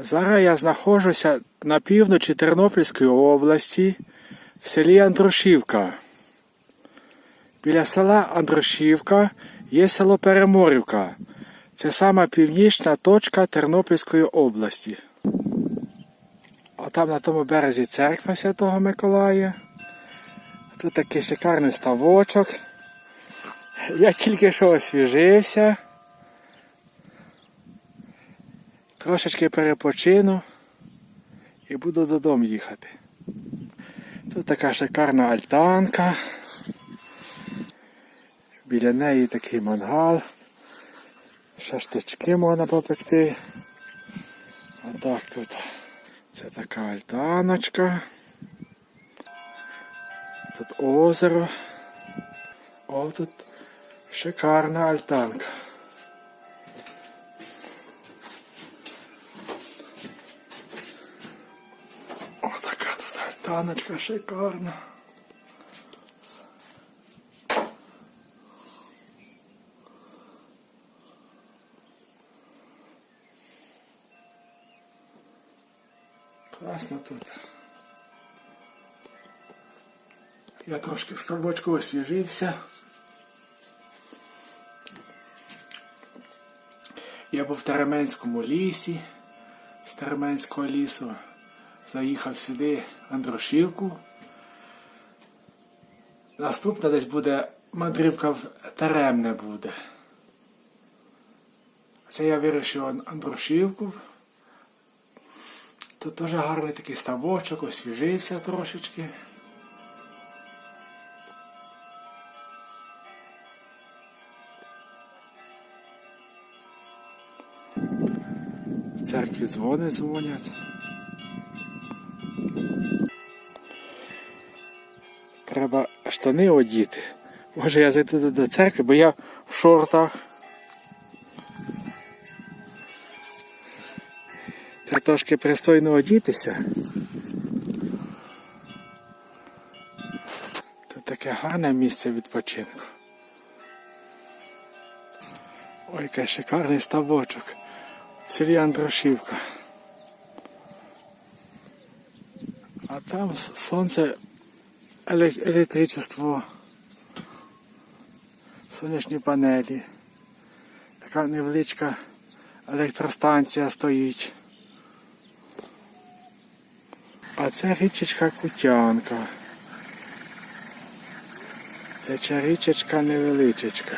Зараз я знаходжуся на півночі Тернопільської області в селі Андрушівка. Біля села Андрушівка є село Переморівка. Це сама північна точка Тернопільської області. А там на тому березі церква Святого Миколая. Тут такий шикарний ставочок. Я тільки що освіжився. Трошечки перепочину і буду додому їхати. Тут така шикарна альтанка. Біля неї такий мангал. Шаштички можна попекти. Отак тут. Це така альтаночка. Тут озеро. О, тут шикарна альтанка. Тут шикарна. Класно тут. Я трошки в ставочку освіжився. Я був в Теременському лісі, з Теременського лісу. Заїхав сюди в Андрушівку. Наступна десь буде мандрівка в Теремне буде. Це я вирішив Ан- Андрушівку. Тут дуже гарний такий ставочок, освіжився трошечки. В церкві дзвони дзвонять. Треба штани одіти. Може я зайду до- церкви, бо я в шортах. Треба трошки пристойно одітися. Тут таке гарне місце відпочинку. Ой, який шикарний ставочок. Селі Андрушівка. Там сонце, електричество, сонячні панелі. Така невеличка електростанція стоїть. А це річечка Кутянка. Тече річечка невеличечка.